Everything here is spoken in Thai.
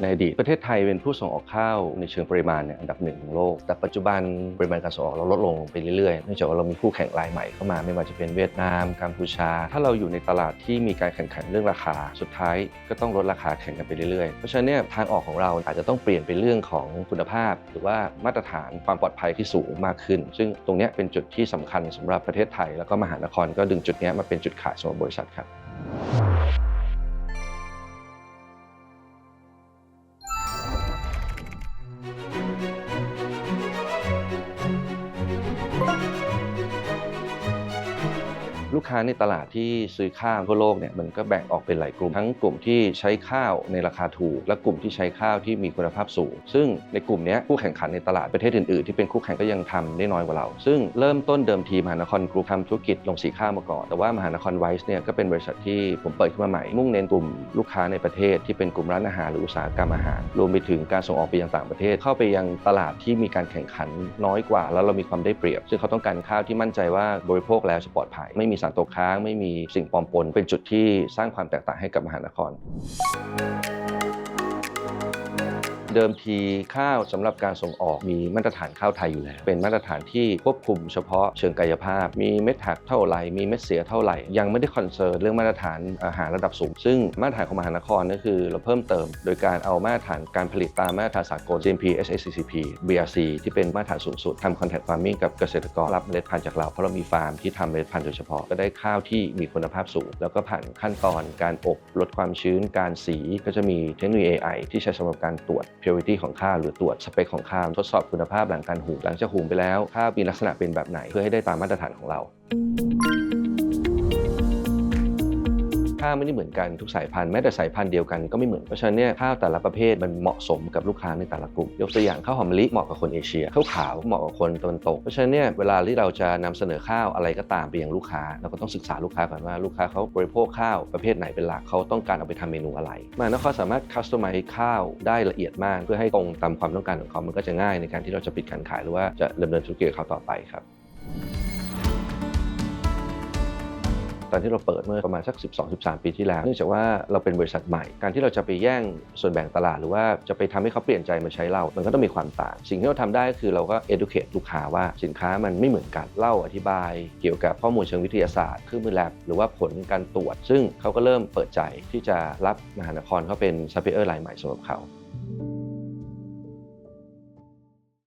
ในอดีตประเทศไทยเป็นผู้ส่งออกข้าวในเชิงปริมาณเนี่ยอันดับหนึ่งของโลก แต่ปัจจุบันปริมาณการส่งออกเราลดลงไปเรื่อยๆเนื่องจากว่าเรามีคู่แข่งรายใหม่เข้ามาไม่ว่าจะเป็นเวียดนามกัมพูชา ถ้าเราอยู่ในตลาดที่มีการแข่งขันเรื่องราคา สุดท้ายก็ต้องลดราคาแข่งกันไปเรื่อยๆ เพราะฉะนั้นเนี่ยทางออกของเราอาจจะต้องเปลี่ยนไปเรื่องของคุณภาพ หรือว่ามาตรฐานความปลอดภัยที่สูงมากขึ้น ซึ่งตรงนี้เป็นจุดที่สำคัญสำหรับประเทศไทย แล้วก็มหานครก็ดึงจุดนี้มาเป็นจุดขายสำหรับบริษัทครับ ลูกค้าในตลาดที่ซื้อข้าวทั่วโลกเนี่ยมันก็แบ่งออกเป็นหลายกลุ่ม ทั้งกลุ่มที่ใช้ข้าวในราคาถูก และกลุ่มที่ใช้ข้าวที่มีคุณภาพสูง ซึ่งในกลุ่มนี้คู่แข่งขันในตลาดประเทศอื่นๆ ที่เป็นคู่แข่งก็ยังทำได้น้อยกว่าเรา ซึ่งเริ่มต้นเดิมทีมหานครกรุ๊ปทำธุรกิจลงสีข้าวมาก่อน แต่ว่ามหานครไวส์เนี่ยก็เป็นบริษัทที่ผมเปิดขึ้นมาใหม่ มุ่งเน้นกลุ่มลูกค้าในประเทศที่เป็นกลุ่มร้านอาหารหรืออุตสาหกรรมอาหาร รวมไปถึงการส่งออกไปยังต่างประเทศ เข้าไปยังตลาดที่มีการแข่งขันน้อยกว่า แล้วเรามีความได้เปรียบ ซึ่งเขาต้องการข้าวที่มั่นใจว่าบริโภคแล้วจะปลอดภัยไม่มีสารตกค้าง ไม่มีสิ่งปลอมปน เป็นจุดที่สร้างความแตกต่างให้กับมหานคร เดิมทีข้าวสำหรับการส่งออกมีมาตรฐานข้าวไทยอยู่แล้ว เป็นมาตรฐานที่ควบคุมเฉพาะเชิงกายภาพ มีเม็ดหักเท่าไหร่ มีเม็ดเสียเท่าไหร่ ยังไม่ได้คอนเซิร์นเรื่องมาตรฐานอาหารระดับสูง ซึ่งมาตรฐานของมหานครก็คือเราเพิ่มเติม โดยการเอามาตรฐานการผลิตตามมาตรฐานสากล GMP SACCP BRC ที่เป็นมาตรฐานสูงสุดทำ contact farming กับเกษตรกรรับเมล็ดพันธุ์จากเราเพราะเรามีฟาร์มที่ทำเมล็ดพันธุ์โดยเฉพาะก็ได้ข้าวที่มีคุณภาพสูง แล้วก็ผ่านขั้นตอนการอบลดความชื้นการสีก็จะมีเทคโนโลยี AI ที่ใช้สำหรับการตรวจ purity ของข้าวหรือตรวจสเปคของข้าวทดสอบคุณภาพหลังการหุงหลังจากหุงไปแล้วข้าวมีลักษณะเป็นแบบไหนเพื่อให้ได้ตามมาตรฐานของเรา ข้าวไม่ได้เหมือนกันทุกสายพันธุ์แม้แต่สายพันธุ์เดียวกันก็ไม่เหมือนเพราะฉะนั้นเนี่ยข้าวแต่ละประเภทมันเหมาะสมกับลูกค้าในแต่ละกลุ่มยกตัวอย่างข้าวหอมมะลิเหมาะกับคนเอเชียข้าวขาวเหมาะกับคนตะวันตกเพราะฉะนั้นเนี่ยเวลาที่เราจะนำเสนอข้าวอะไรก็ตามไปยังลูกค้าเราก็ต้องศึกษาลูกค้าก่อนว่าลูกค้าเขาบริโภคข้าวประเภทไหนเป็นหลักเขาต้องการเอาไปทำเมนูอะไรมานครสามารถคัสตอมไมซ์ข้าวได้ละเอียดมาก เพื่อให้ตรงตามความต้องการของเขามันก็จะง่ายในการที่เราจะปิดการขายหรือว่าจะดำเนินธุรกิจเขาต่อไปครับ ตอนที่เราเปิดเมื่อประมาณสัก 12-13 ปีที่แล้ว เนื่องจากว่าเราเป็นบริษัทใหม่ การที่เราจะไปแย่งส่วนแบ่งตลาด หรือว่าจะไปทำให้เขาเปลี่ยนใจมาใช้เรา มันก็ต้องมีความต่าง สิ่งที่เราทำได้ก็คือเราก็ educate ลูกค้าว่าสินค้ามันไม่เหมือนกัน เล่าอธิบาย เกี่ยวกับข้อมูลเชิงวิทยาศาสตร์เครื่องมือแลบหรือว่าผลการตรวจ ซึ่งเขาก็เริ่มเปิดใจที่จะรับมหานครเขาเป็นซัพพลายเออร์รายใหม่สำหรับเขา